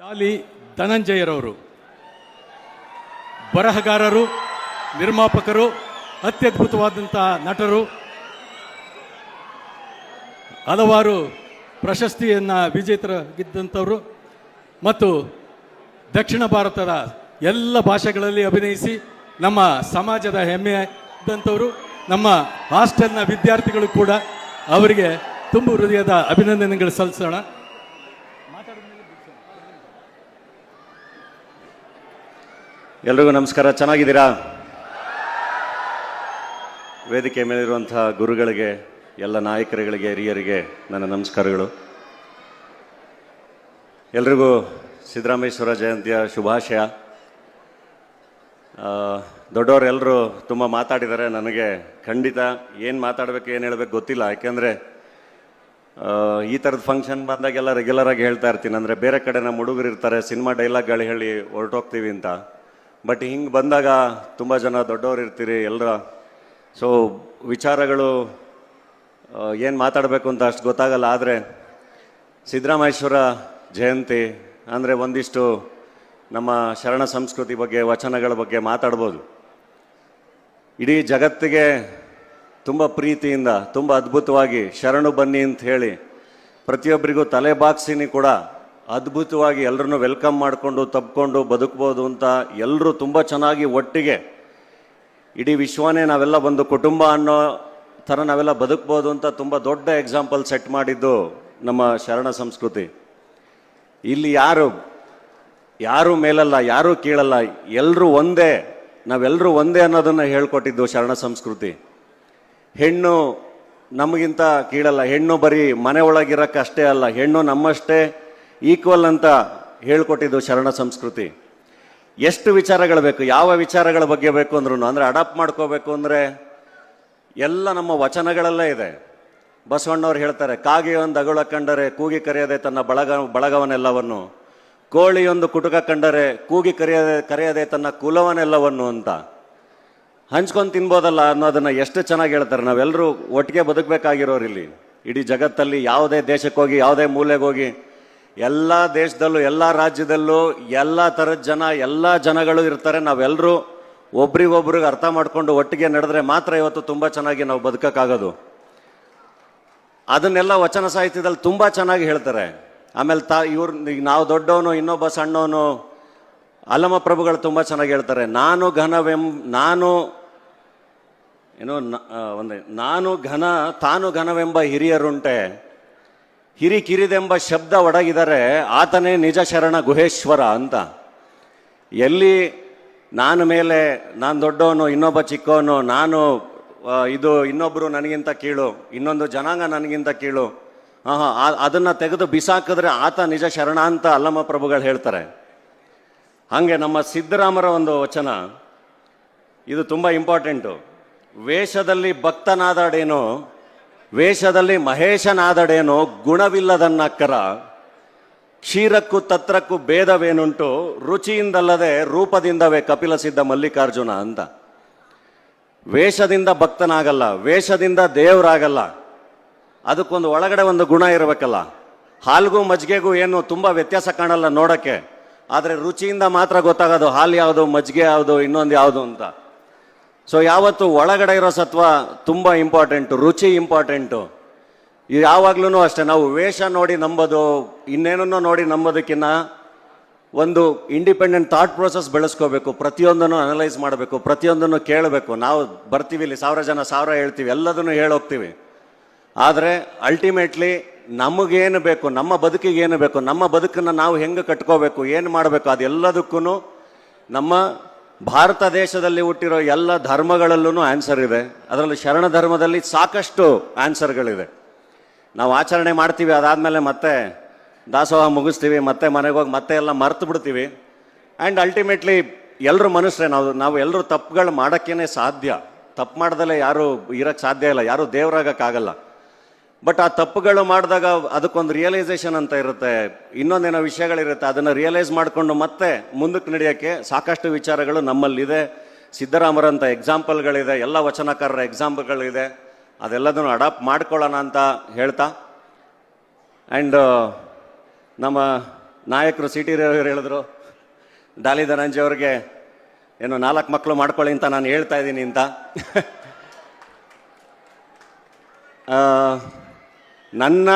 ಡಾಲಿ ಧನಂಜಯರವರು, ಬರಹಗಾರರು, ನಿರ್ಮಾಪಕರು, ಅತ್ಯದ್ಭುತವಾದಂಥ ನಟರು, ಹಲವಾರು ಪ್ರಶಸ್ತಿಯನ್ನು ವಿಜೇತರಾಗಿದ್ದಂಥವರು ಮತ್ತು ದಕ್ಷಿಣ ಭಾರತದ ಎಲ್ಲ ಭಾಷೆಗಳಲ್ಲಿ ಅಭಿನಯಿಸಿ ನಮ್ಮ ಸಮಾಜದ ಹೆಮ್ಮೆ ಇದ್ದಂಥವರು, ನಮ್ಮ ಹಾಸ್ಟೆಲ್ನ ವಿದ್ಯಾರ್ಥಿಗಳು ಕೂಡ ಅವರಿಗೆ ತುಂಬು ಹೃದಯದ ಅಭಿನಂದನೆಗಳು ಸಲ್ಲಿಸೋಣ. ಎಲ್ರಿಗೂ ನಮಸ್ಕಾರ. ಚೆನ್ನಾಗಿದ್ದೀರಾ? ವೇದಿಕೆ ಮೇಲಿರುವಂತಹ ಗುರುಗಳಿಗೆ, ಎಲ್ಲ ನಾಯಕರುಗಳಿಗೆ, ಹಿರಿಯರಿಗೆ ನನ್ನ ನಮಸ್ಕಾರಗಳು. ಎಲ್ರಿಗೂ ಸಿದ್ದರಾಮೇಶ್ವರ ಜಯಂತಿಯ ಶುಭಾಶಯ. ದೊಡ್ಡವರೆಲ್ಲರೂ ತುಂಬ ಮಾತಾಡಿದ್ದಾರೆ. ನನಗೆ ಖಂಡಿತ ಏನು ಮಾತಾಡಬೇಕು, ಏನು ಹೇಳಬೇಕು ಗೊತ್ತಿಲ್ಲ. ಯಾಕೆಂದರೆ ಈ ಥರದ ಫಂಕ್ಷನ್ ಬಂದಾಗೆಲ್ಲ ರೆಗ್ಯುಲರಾಗಿ ಹೇಳ್ತಾ ಇರ್ತೀನಿ. ಅಂದರೆ ಬೇರೆ ಕಡೆ ನಮ್ಮ ಹುಡುಗರು ಇರ್ತಾರೆ, ಸಿನಿಮಾ ಡೈಲಾಗ್ಗಳು ಹೇಳಿ ಹೊರಟೋಗ್ತೀವಿ ಅಂತ. ಬಟ್ ಹಿಂಗೆ ಬಂದಾಗ ತುಂಬ ಜನ ದೊಡ್ಡವರು ಇರ್ತೀರಿ ಎಲ್ಲರ ಸೊ ವಿಚಾರಗಳು ಏನು ಮಾತಾಡಬೇಕು ಅಂತ ಅಷ್ಟು ಗೊತ್ತಾಗಲ್ಲ, ಆದರೆ ಸಿದ್ದರಾಮೇಶ್ವರ ಜಯಂತಿ ಅಂದರೆ ಒಂದಿಷ್ಟು ನಮ್ಮ ಶರಣ ಸಂಸ್ಕೃತಿ ಬಗ್ಗೆ, ವಚನಗಳ ಬಗ್ಗೆ ಮಾತಾಡ್ಬೋದು. ಇಡೀ ಜಗತ್ತಿಗೆ ತುಂಬ ಪ್ರೀತಿಯಿಂದ, ತುಂಬ ಅದ್ಭುತವಾಗಿ ಶರಣು ಬನ್ನಿ ಅಂತ ಹೇಳಿ ಪ್ರತಿಯೊಬ್ಬರಿಗೂ ತಲೆ ಬಾಗ್ಸಿನಿ ಕೂಡ ಅದ್ಭುತವಾಗಿ ಎಲ್ಲರನ್ನು ವೆಲ್ಕಮ್ ಮಾಡಿಕೊಂಡು, ತಬ್ಕೊಂಡು, ಬದುಕ್ಬೋದು ಅಂತ ಎಲ್ಲರೂ ತುಂಬ ಚೆನ್ನಾಗಿ ಒಟ್ಟಿಗೆ ಇಡೀ ವಿಶ್ವನೇ ನಾವೆಲ್ಲ ಒಂದು ಕುಟುಂಬ ಅನ್ನೋ ಥರ ನಾವೆಲ್ಲ ಬದುಕ್ಬೋದು ಅಂತ ತುಂಬ ದೊಡ್ಡ ಎಕ್ಸಾಂಪಲ್ ಸೆಟ್ ಮಾಡಿದ್ದು ನಮ್ಮ ಶರಣ ಸಂಸ್ಕೃತಿ. ಇಲ್ಲಿ ಯಾರು, ಯಾರೂ ಮೇಲಲ್ಲ, ಯಾರೂ ಕೀಳಲ್ಲ ಎಲ್ಲರೂ ಒಂದೇ ನಾವೆಲ್ಲರೂ ಒಂದೇ ಅನ್ನೋದನ್ನು ಹೇಳ್ಕೊಟ್ಟಿದ್ದು ಶರಣ ಸಂಸ್ಕೃತಿ. ಹೆಣ್ಣು ನಮಗಿಂತ ಕೀಳಲ್ಲ, ಹೆಣ್ಣು ಬರೀ ಮನೆ ಒಳಗಿರೋಕ್ಕಷ್ಟೇ ಅಲ್ಲ, ಹೆಣ್ಣು ನಮ್ಮಷ್ಟೇ ಈಕ್ವಲ್ ಅಂತ ಹೇಳ್ಕೊಟ್ಟಿದ್ದು ಶರಣ ಸಂಸ್ಕೃತಿ. ಎಷ್ಟು ವಿಚಾರಗಳು ಬೇಕು, ಯಾವ ವಿಚಾರಗಳ ಬಗ್ಗೆ ಬೇಕು ಅಂದ್ರೂ ಅಂದರೆ ಅಡಾಪ್ಟ್ ಮಾಡ್ಕೋಬೇಕು ಅಂದರೆ ಎಲ್ಲ ನಮ್ಮ ವಚನಗಳಲ್ಲೇ ಇದೆ. ಬಸವಣ್ಣವ್ರು ಹೇಳ್ತಾರೆ, ಕಾಗೆಯೊಂದು ಅಗುಳ ಕಂಡರೆ ಕೂಗಿ ಕರೆಯದೆ ತನ್ನ ಬಳಗ ಬಳಗವನ್ನೆಲ್ಲವನ್ನು ಕೋಳಿಯೊಂದು ಕುಟುಕ ಕಂಡರೆ ಕೂಗಿ ಕರೆಯದೆ ಕರೆಯದೆ ತನ್ನ ಕುಲವನ್ನೆಲ್ಲವನ್ನು ಅಂತ. ಹಂಚ್ಕೊಂಡು ತಿನ್ಬೋದಲ್ಲ ಅನ್ನೋದನ್ನು ಎಷ್ಟು ಚೆನ್ನಾಗಿ ಹೇಳ್ತಾರೆ ನಾವೆಲ್ಲರೂ ಒಟ್ಟಿಗೆ ಬದುಕಬೇಕಾಗಿರೋರು ಇಲ್ಲಿ ಇಡೀ ಜಗತ್ತಲ್ಲಿ ಯಾವುದೇ ದೇಶಕ್ಕೆ ಹೋಗಿ ಯಾವುದೇ ಮೂಲೆಗೆ ಹೋಗಿ ಎಲ್ಲ ದೇಶದಲ್ಲೂ, ಎಲ್ಲ ರಾಜ್ಯದಲ್ಲೂ, ಎಲ್ಲ ಥರದ ಜನ, ಎಲ್ಲ ಜನಗಳು ಇರ್ತಾರೆ. ನಾವೆಲ್ಲರೂ ಒಬ್ರಿಗೊಬ್ರಿಗೆ ಅರ್ಥ ಮಾಡಿಕೊಂಡು ಒಟ್ಟಿಗೆ ನಡೆದ್ರೆ ಮಾತ್ರ ಇವತ್ತು ತುಂಬ ಚೆನ್ನಾಗಿ ನಾವು ಬದುಕೋಕ್ಕಾಗೋದು. ಅದನ್ನೆಲ್ಲ ವಚನ ಸಾಹಿತ್ಯದಲ್ಲಿ ತುಂಬ ಚೆನ್ನಾಗಿ ಹೇಳ್ತಾರೆ. ಆಮೇಲೆ ತಾ, ಇವ್ರು ನಾವು ದೊಡ್ಡವನು, ಇನ್ನೊಬ್ಬ ಸಣ್ಣವನು ಅಲಮ ಪ್ರಭುಗಳು ತುಂಬ ಚೆನ್ನಾಗಿ ಹೇಳ್ತಾರೆ. ನಾನು ಘನವೆಂ ನಾನು, ಏನೋ ಒಂದೇ, ನಾನು ಘನ, ತಾನು ಘನವೆಂಬ ಹಿರಿಯರುಂಟೆ. ಹಿರಿ ಕಿರಿದೆಂಬ ಶಬ್ದ ಒಡಗಿದರೆ ಆತನೇ ನಿಜ ಶರಣ ಗುಹೇಶ್ವರ ಅಂತ. ಎಲ್ಲಿ ನಾನು ಮೇಲೆ ನಾನು ದೊಡ್ಡವನು, ಇನ್ನೊಬ್ಬ ಚಿಕ್ಕವನು, ನಾನು ಇದು ಇನ್ನೊಬ್ಬರು ನನಗಿಂತ ಕೀಳು, ಇನ್ನೊಂದು ಜನಾಂಗ ನನಗಿಂತ ಕೀಳು ಹಾಂ ಹಾಂ ಅದನ್ನು ತೆಗೆದು ಬಿಸಾಕಿದ್ರೆ ಆತ ನಿಜ ಶರಣ ಅಂತ ಅಲ್ಲಮ್ಮ ಪ್ರಭುಗಳು ಹೇಳ್ತಾರೆ. ಹಾಗೆ ನಮ್ಮ ಸಿದ್ದರಾಮರ ಒಂದು ವಚನ, ಇದು ತುಂಬ ಇಂಪಾರ್ಟೆಂಟು. ವೇಷದಲ್ಲಿ ಭಕ್ತನಾದಡೇನೋ ವೇಷದಲ್ಲಿ ಮಹೇಶನಾದಡೇನೋ ಗುಣವಿಲ್ಲದನ್ನಕ್ಕರ, ಕ್ಷೀರಕ್ಕೂ ತತ್ರಕ್ಕೂ ಭೇದವೇನುಂಟು, ರುಚಿಯಿಂದಲ್ಲದೆ ರೂಪದಿಂದವೇ ಕಪಿಲ ಸಿದ್ಧ ಮಲ್ಲಿಕಾರ್ಜುನ ಅಂತ. ವೇಷದಿಂದ ಭಕ್ತನಾಗಲ್ಲ, ವೇಷದಿಂದ ದೇವರಾಗಲ್ಲ. ಅದಕ್ಕೊಂದು ಒಳಗಡೆ ಒಂದು ಗುಣ ಇರಬೇಕಲ್ಲ. ಹಾಲ್ಗೂ ಮಜ್ಜಿಗೆಗೂ ಏನು ತುಂಬ ವ್ಯತ್ಯಾಸ ಕಾಣಲ್ಲ ನೋಡೋಕ್ಕೆ. ಆದರೆ ರುಚಿಯಿಂದ ಮಾತ್ರ ಗೊತ್ತಾಗೋದು ಹಾಲು ಯಾವುದು ಮಜ್ಜಿಗೆ ಯಾವುದು, ಇನ್ನೊಂದು ಯಾವುದು ಅಂತ. ಸೊ ಯಾವತ್ತು ಒಳಗಡೆ ಇರೋ ಸತ್ವ ತುಂಬ ಇಂಪಾರ್ಟೆಂಟು ರುಚಿ ಇಂಪಾರ್ಟೆಂಟು ಯಾವಾಗ್ಲೂ ಅಷ್ಟೇ, ನಾವು ವೇಷ ನೋಡಿ ನಂಬೋದು, ಇನ್ನೇನನ್ನೋ ನೋಡಿ ನಂಬೋದಕ್ಕಿಂತ ಒಂದು ಇಂಡಿಪೆಂಡೆಂಟ್ ಥಾಟ್ ಪ್ರೋಸೆಸ್ ಬೆಳೆಸ್ಕೋಬೇಕು, ಪ್ರತಿಯೊಂದನ್ನು ಅನಲೈಸ್ ಮಾಡಬೇಕು, ಪ್ರತಿಯೊಂದನ್ನು ಕೇಳಬೇಕು. ನಾವು ಬರ್ತೀವಿ ಇಲ್ಲಿ, ಸಾವಿರ ಜನ ಸಾವಿರ ಹೇಳ್ತೀವಿ, ಎಲ್ಲದನ್ನು ಹೇಳೋಗ್ತೀವಿ. ಆದರೆ ಅಲ್ಟಿಮೇಟ್ಲಿ ನಮಗೇನು ಬೇಕು, ನಮ್ಮ ಬದುಕಿಗೆ ಏನು ಬೇಕು, ನಮ್ಮ ಬದುಕನ್ನು ನಾವು ಹೆಂಗೆ ಕಟ್ಕೋಬೇಕು, ಏನು ಮಾಡಬೇಕು ಅದೆಲ್ಲದಕ್ಕೂ ನಮ್ಮ ಭಾರತ ದೇಶದಲ್ಲಿ ಹುಟ್ಟಿರೋ ಎಲ್ಲ ಧರ್ಮಗಳಲ್ಲೂ ಆನ್ಸರ್ ಇದೆ. ಅದರಲ್ಲಿ ಶರಣ ಧರ್ಮದಲ್ಲಿ ಸಾಕಷ್ಟು ಆನ್ಸರ್ಗಳಿದೆ ನಾವು ಆಚರಣೆ ಮಾಡ್ತೀವಿ, ಅದಾದಮೇಲೆ ಮತ್ತೆ ದಾಸೋಹ ಮುಗಿಸ್ತೀವಿ, ಮತ್ತೆ ಮನೆಗೆ ಹೋಗಿ ಮತ್ತೆ ಎಲ್ಲ ಮರ್ತು ಬಿಡ್ತೀವಿ. ಆ್ಯಂಡ್ ಅಲ್ಟಿಮೇಟ್ಲಿ ಎಲ್ಲರೂ ಮನುಷ್ಯರೇ, ನಾವು ನಾವು ಎಲ್ಲರೂ ತಪ್ಪುಗಳು ಮಾಡೋಕ್ಕೇನೆ ಸಾಧ್ಯ. ತಪ್ಪು ಮಾಡ್ದಲೇ ಯಾರು ಇರೋಕ್ಕೆ ಸಾಧ್ಯ ಇಲ್ಲ, ಯಾರು ದೇವರಾಗಕ್ಕಾಗಲ್ಲ ಬಟ್ ಆ ತಪ್ಪುಗಳು ಮಾಡಿದಾಗ ಅದಕ್ಕೊಂದು ರಿಯಲೈಸೇಷನ್ ಅಂತ ಇರುತ್ತೆ. ಇನ್ನೊಂದೇನೋ ವಿಷಯಗಳಿರುತ್ತೆ. ಅದನ್ನು ರಿಯಲೈಸ್ ಮಾಡಿಕೊಂಡು ಮತ್ತೆ ಮುಂದಕ್ಕೆ ನಡೆಯೋಕ್ಕೆ ಸಾಕಷ್ಟು ವಿಚಾರಗಳು ನಮ್ಮಲ್ಲಿದೆ. ಸಿದ್ದರಾಮರಂಥ ಎಕ್ಸಾಂಪಲ್ಗಳಿದೆ ಎಲ್ಲ ವಚನಕಾರರ ಎಕ್ಸಾಂಪಲ್ಗಳಿದೆ ಅದೆಲ್ಲದನ್ನು ಅಡಾಪ್ಟ್ ಮಾಡ್ಕೊಳ್ಳೋಣ ಅಂತ ಹೇಳ್ತಾ. ಆ್ಯಂಡ್ ನಮ್ಮ ನಾಯಕರು ಸಿ ಟಿ ರವಿಯವರು ಹೇಳಿದ್ರು. ಡಾಲಿ ಅವರಿಗೆ ಏನು ನಾಲ್ಕು ಮಕ್ಕಳು ಮಾಡ್ಕೊಳ್ಳಿ ಅಂತ ನಾನು ಹೇಳ್ತಾ ಇದ್ದೀನಿ ಅಂತ. ನನ್ನ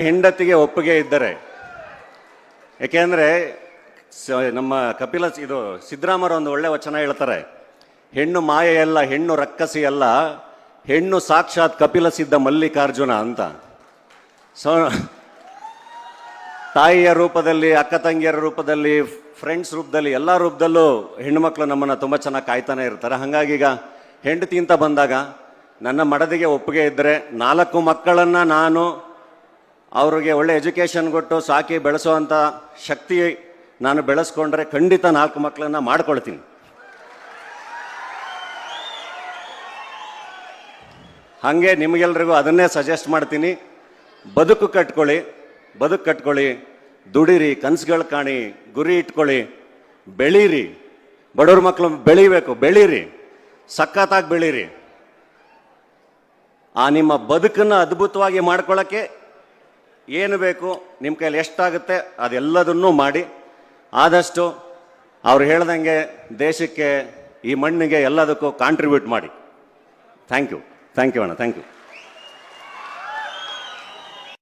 ಹೆಂಡತಿಗೆ ಒಪ್ಪಿಗೆ ಇದ್ದರೆ ಯಾಕೆಂದ್ರೆ ಸ- ನಮ್ಮ ಕಪಿಲ ಇದು ಸಿದ್ದರಾಮರು ಒಂದು ಒಳ್ಳೆ ವಚನ ಹೇಳ್ತಾರೆ, ಹೆಣ್ಣು ಮಾಯೆಯಲ್ಲ, ಹೆಣ್ಣು ರಕ್ಕಸಿ ಅಲ್ಲ ಹೆಣ್ಣು ಸಾಕ್ಷಾತ್ ಕಪಿಲ ಸಿದ್ಧ ಮಲ್ಲಿಕಾರ್ಜುನ ಅಂತ. ಸೊ, ತಾಯಿಯ ರೂಪದಲ್ಲಿ, ಅಕ್ಕ ತಂಗಿಯರ ರೂಪದಲ್ಲಿ, ಫ್ರೆಂಡ್ಸ್ ರೂಪದಲ್ಲಿ, ಎಲ್ಲ ರೂಪದಲ್ಲೂ ಹೆಣ್ಣುಮಕ್ಕಳು ನಮ್ಮನ್ನು ತುಂಬ ಚೆನ್ನಾಗಿ ಕಾಯ್ತಾನೆ ಇರ್ತಾರೆ. ಹಾಗಾಗಿ ಈಗ ಹೆಂಡತಿ ಅಂತ ಬಂದಾಗ ನನ್ನ ಮಡದಿಗೆ ಒಪ್ಪಿಗೆ ಇದ್ದರೆ ನಾಲ್ಕು ಮಕ್ಕಳನ್ನು ನಾನು ಅವರಿಗೆ ಒಳ್ಳೆ ಎಜುಕೇಷನ್ ಕೊಟ್ಟು ಸಾಕಿ ಬೆಳೆಸುವಂಥ ಶಕ್ತಿ ನಾನು ಬೆಳೆಸ್ಕೊಂಡ್ರೆ ಖಂಡಿತ ನಾಲ್ಕು ಮಕ್ಕಳನ್ನ ಮಾಡ್ಕೊಳ್ತೀನಿ. ಹಾಗೆ ನಿಮಗೆಲ್ರಿಗೂ ಅದನ್ನೇ ಸಜೆಸ್ಟ್ ಮಾಡ್ತೀನಿ. ಬದುಕು ಕಟ್ಕೊಳ್ಳಿ ಬದುಕು ಕಟ್ಕೊಳ್ಳಿ, ದುಡಿರಿ, ಕನಸುಗಳು ಕಾಣಿ, ಗುರಿ ಇಟ್ಕೊಳ್ಳಿ, ಬೆಳೀರಿ. ಬಡವ್ರ ಮಕ್ಕಳು ಬೆಳಿಬೇಕು, ಬೆಳೀರಿ. ಸಖತ್ತಾಗಿ ಬೆಳೀರಿ. ಆ ನಿಮ್ಮ ಬದುಕನ್ನು ಅದ್ಭುತವಾಗಿ ಮಾಡ್ಕೊಳ್ಳೋಕ್ಕೆ ಏನು ಬೇಕು ನಿಮ್ಮ ಕೈಯಲ್ಲಿ ಎಷ್ಟಾಗುತ್ತೆ ಅದೆಲ್ಲದನ್ನೂ ಮಾಡಿ. ಆದಷ್ಟು ಅವ್ರು ಹೇಳ್ದಂಗೆ ದೇಶಕ್ಕೆ ಈ ಮಣ್ಣಿಗೆ ಎಲ್ಲದಕ್ಕೂ ಕಾಂಟ್ರಿಬ್ಯೂಟ್ ಮಾಡಿ. ಥ್ಯಾಂಕ್ ಯು ಥ್ಯಾಂಕ್ ಯು ಅಣ್ಣ. Thank you